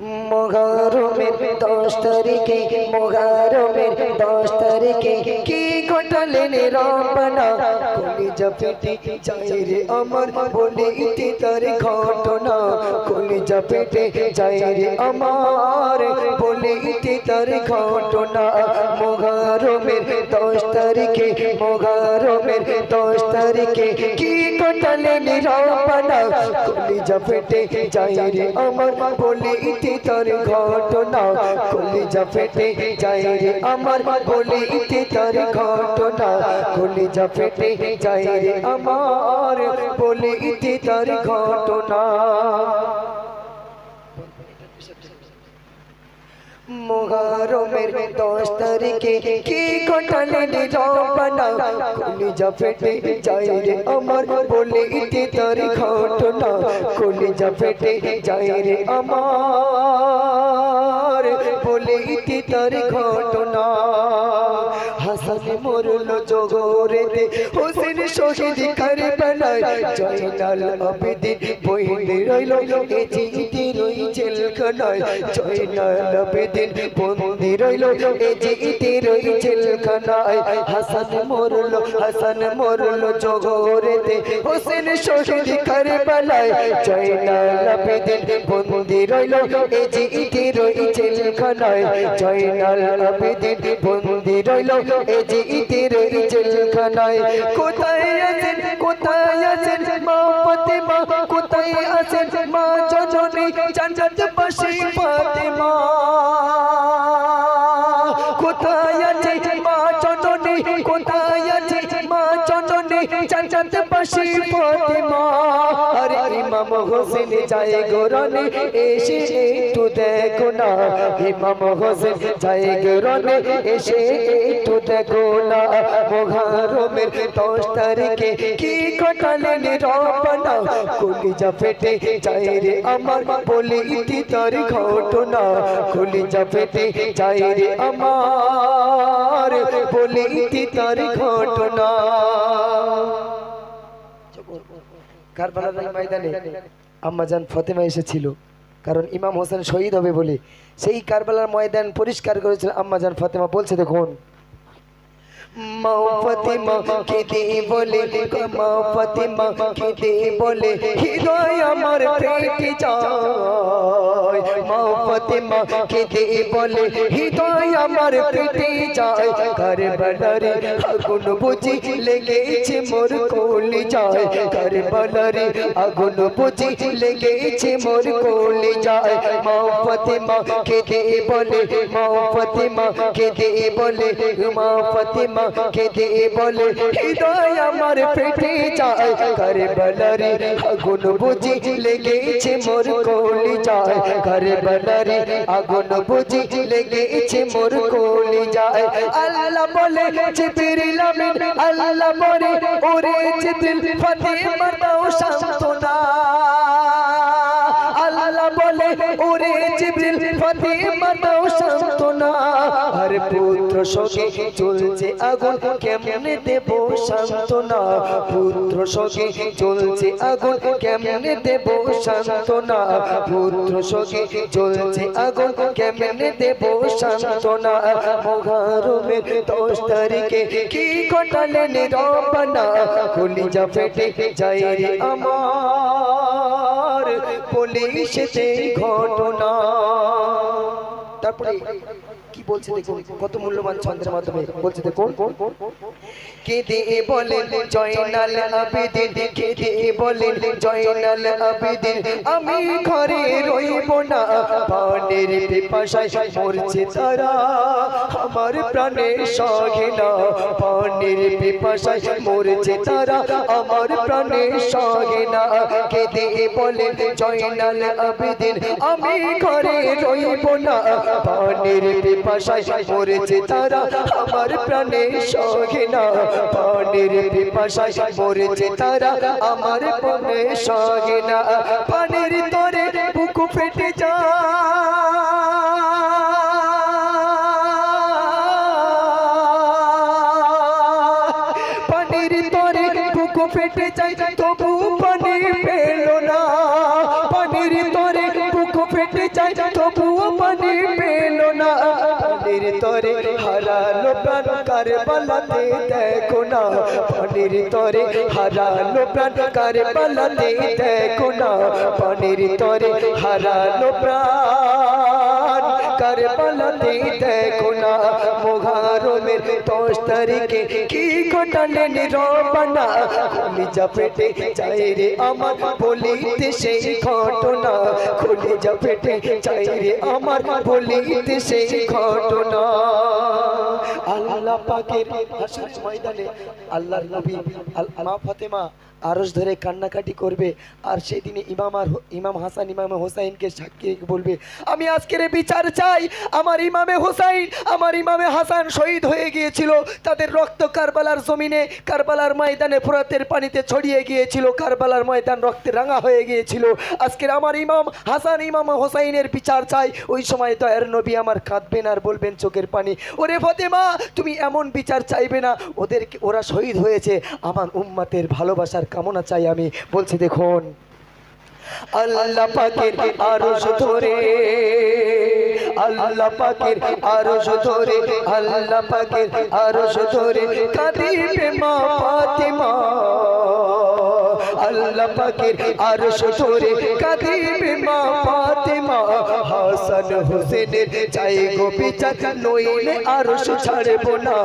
মোহরমের দশ তারিখে মোহরমের দশ তারিখে কি ঘটালেন রবনা কলিজা পেটে যায় রে আমার বলে ইতি তার ঘটনা কলিজা পেটে যায় রে আমার বলে ইতি তার ঘটনা মোহরমের দশ তারিখে মোহরমের দশ তারিখে কি ঘটালেন রবনা কলিজা পেটে যায় রে আমার বলে ইতি তার ঘটনা। কলিজা ফেটে যায় রে আমার বলে ইতি তার ঘটনা। কলিজা ফেটে যায় রে আমার বলে ইতি তার ঘটনা। মোহরমের দশ তারিখে কি ঘটালেন রবনা কলিজা ফেটে যাই রে আমার বলে ইতি তার ঘটনা। কলিজা ফেটে যাই রে আমার বলে ইতি তার ঘটনা। হাসান মরল জগরেতে হোসেন শহীদ কারবালায় জয়নাল আবেদিন বইলে রইল এ জিতে রই জেলখানায়। জয়নাল আবেদিন বন্দি রইল এ জিতে রই জেলখানায়। হাসান মরল হাসান মরল জগরেতে হোসেন শহীদ কারবালায় জয়নাল আবেদিন বন্দি রইল এ জিতে রই জেলখানায়। জয়নাল আবেদিন বন্দি রইল এ জিতে রই জেলখানায় কোথায় আছেন কোথায় আছেন মা ফাতেমা? কোথায় আছেন মা জননী? জান্নাত পাশে ফাতেমা। কোথায় আছে মা জননী? কোথায় আছে মা জননী? জান্নাত আরে ইমাম হোসেন যায় গোরনে এসে একটু দেখো না। ইমাম হোসেন যায় গোরনে এসে একটু দেখো না। মোহরমের দশ তারিখে কি ঘটালেন রবনা কলিজা ফেটে যায় রে আমার বলে ইতি তার ঘটনা। কলিজা ফেটে যায় রে আমার বলে ইতি তার ঘটনা। কারবালার ময়দানে আম্মাজান ফতেমা এসেছিল। কারণ ইমাম হোসেন শহীদ হবে বলে। সেই কারবালার ময়দান পরিষ্কার করেছিল আম্মাজান ফতেমা। বলছে, দেখুন মাও ফতেমা কেঁদে বলে মাও ফতেমা কেঁদে বলে, হৃদয় আমার ফেটে যায় মাও ফতেমা কেঁদে বলে, হৃদয় আমার ফেটে যায় কারবালারে আগুন বুঝি, লেগেছে মোর কোলে যায় কারবালারে আগুন বুঝি, লেগেছে মোর কোলে যায় মাও ফতেমা কেঁদে বলে মাও ফতেমা কেঁদে বলে মাও ফতেমা কেঁদে বলে, হৃদয় আমার ফেটে যায়। কারবালারে আগুন বুঝি, লেগেছে মোর কোলে যায় কারবালারে আগুন বুঝি, লেগেছে মোর কোলে যায় আল্লাহ বলে, জিবরিল আমিন, আল্লাহ বলে, ওরে জিবরিল ফাতেমা দাও সান্তনা ফাতেমা দাও সান্তনা আর পুত্র সঙ্গে চলছে আগুন, কেমনে দেব সান্তনা পুত্র সঙ্গে চলছে আগুন, কেমনে দেব সান্তনা পুত্র সঙ্গে চলছে আগুন, কেমনে দেব সান্তনা মোহরমের দশ তারিখে কি ঘটালেন রবনা কলিজা ফেটে যায় রে আমার। পুলিশতে ঘটনা। por aí. কি বলছে দেখুন? কত মূল্যবান ছন্দের মাধ্যমে বলছে দেখুন। কেঁদে বলেন, জয়নাল আবেদিন কেঁদে বলেন, জয়নাল আবেদিন, আমি ঘরে রইব না। পানের পিপাসায় মরছে তারা, আমার প্রাণের সঙ্গে না। পানের পিপাসায় মরছে তারা, আমার প্রাণের সঙ্গে না। কেঁদে বলেন, জয়নাল আবেদিন, আমি ঘরে রইব না। পানের পিপাসায় মরেছে তারা, আমার প্রাণের সঙ্গে না পানের পিপাসায় মরেছে তারা, আমার প্রাণের সঙ্গে না পানের তরে বুক ফেটে যায়। পানির তরে বুক ফেটে যায়, তবু পানি পেল না। পানির তরে প্রাণ কারবালাতে দেখো না। পানির তরে হারালো প্রাণ। কারবালাতে দেখো না। পানির তরে হারালো প্রাণ। কারবালাতে দেখো না। মোহারমের দশ তারিখে কি ঘটালেন রবানা? কলিজা পেটে চাই রে আমার বলিতে সেই ঘটনা। কলিজা পেটে চাই রে আমার বলিতে সেই ঘটনা। ময়দানে ধরে কান্নাকাটি করবে আর ইমাম আর ইমাম হাসান হোসাইনকে বলবে, আমি বিচার চাই। আমার ইমামে হোসাইন, আমার ইমামে হাসান শহীদ হয়ে গিয়েছিল। তাদের রক্ত কারবালার জমিনে, কারবালার ময়দানে ফোরাতের পানিতে ছড়িয়ে গিয়েছিল। কারবালার ময়দান রক্তে রাঙা হয়ে গিয়েছিল। আজকের আমার ইমাম হাসান, ইমাম হোসাইনের বিচার চাই। ওই সময় তো এর নবী আমার কাঁদবেন আর বলবেন চোখের পানি। ওরে ফতেমা তুমি এমন বিচার চাইবে না। ওদেরকে, ওরা শহীদ হয়েছে। আমার উম্মাতের ভালোবাসার কামনা চাই আমি। বলছি, দেখুন। আল্লাহ পাকের আরশ ধরে, আল্লাহ পাকের আরশ ধরে, আল্লাহ পাকের আরশ ধরে, কাঁদিবে মা ফাতেমা। আল্লাহ পাকের আরশ ধরে কাঁদিবে মা ফাতেমা। হাসান হোসেনের চাই গো বিচার নইলে আরশ ছাড়ব না।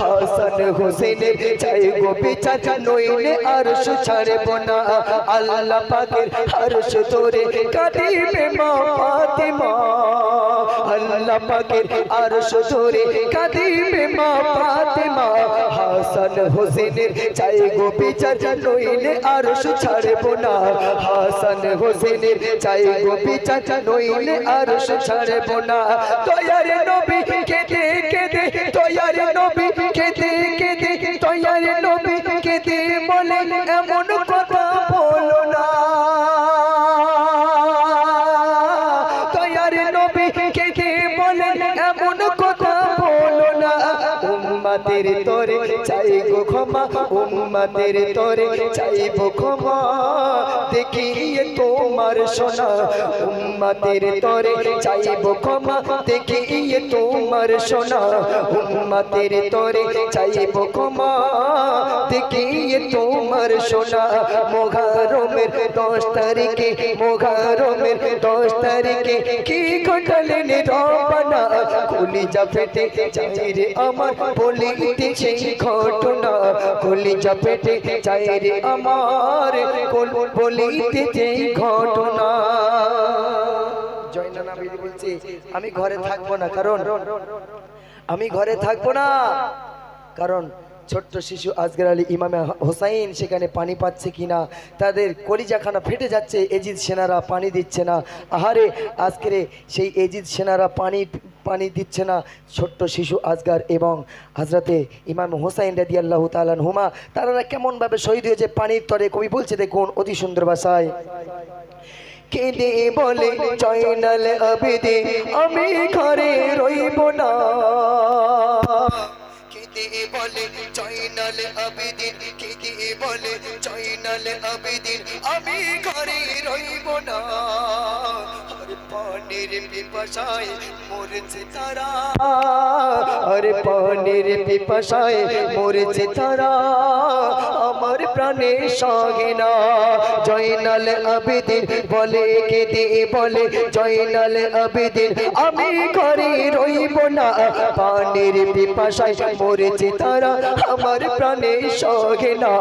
হাসান হোসেনের চাই গো বিচার নইলে আরশ ছাড়ব না। আল্লাহ পাকের আরশ ধরে কাঁদিবে মা ফাতেমা। আল্লাহ পাকের আরশ ধরে কাঁদিবে মা ফাতেমা। হাসান হোসেনের চাই গো বিচার, নইলে আরশ ছাড়ব না। হাসান হোসেনের চাই গো বিচার, নইলে আরশ ছাড়ব না। তয়ার নবী উম্মাদের তরে চাইব ক্ষমা উম্মাদের তরে চাইব ক্ষমা। দেখিয়ে তোমার সোনা উম্মাদের তরে চাইব ক্ষমা। দেখিয়ে তোমার সোনা উম্মাদের তরে চাইব ক্ষমা। দেখিয়ে তোমার সোনা মোঘারমের দশ তারিখে মোঘারমের দশ তারিখে কি ঘটালেন রবানা কলিজা ফেটে চাই রে আমার বলিতে সেই ঘটনা আমার কোল- বলিতে ঘটনা। জয়নানা বিবি বলছে, আমি ঘরে থাকব না, কারণ আমি ঘরে থাকব না। কারণ ছোট্ট শিশু আজগর আলী ইমামে হোসাইন সেখানে পানি পাচ্ছে কিনা, তাদের কলিজাখানা ফেটে যাচ্ছে, এজিদ সেনারা পানি দিচ্ছে না। আহারে, আজকের সেই এজিদ সেনারা পানি পানি দিচ্ছে না। ছোট্ট শিশু আজগার এবং হাজরাতে ইমাম হোসাইন রাদি আল্লাহ তালান হুমা তারা কেমনভাবে শহীদ হয়েছে পানির তরে কবি বলছে, দেখুন অতি সুন্দর ভাষায়। কেঁদে বলে, জয়নাল আবেদে, আমি ঘরে রইব না। কেঁদে বলে, জয়নাল আবেদিন কেঁদে বলে, জয়নাল আবেদিন আমি ঘরে রইব না। পানির পিপাসায় মরেছে তারা আরে পানির পিপাসায় মরেছে তারা আমার প্রাণে সঙ্গে না জয়নাল আবেদিন বলে কেঁদে বলে? জয়নাল আবেদিন, আমি ঘরে রইব না। পানির পিপাসায় মরেছে তারা, আমার প্রাণে সঙ্গে না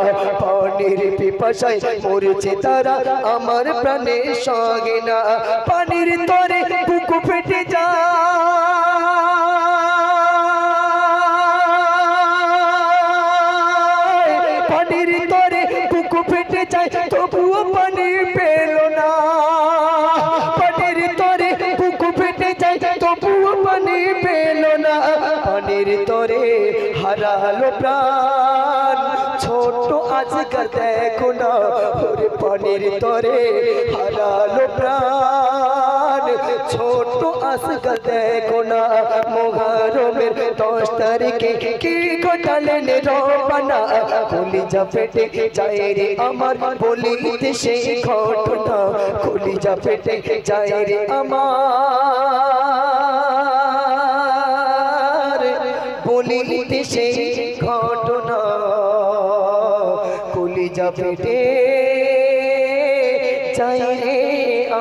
পানির পিপাসায় মরেছে তারা, আমার প্রাণে সঙ্গে না পানির তরে বুকু ফেটে যায়। যায় তবুও পানি পেল না। পানির তরে হারালো প্রাণ। ছোট আজকাল দেখো না ওরে পানির তরে হারালো প্রাণ। ছোট আজকাল দেখো না মোহারমের দশ তারিখে কি ঘটালেন রবানা? কলিজা ফেটে যায় রে আমার বলিতে সেই ঘটনা। কলিজা ফেটে যায় রে আমার। চাই রে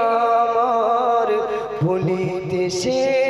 আমার ভুলিতে সে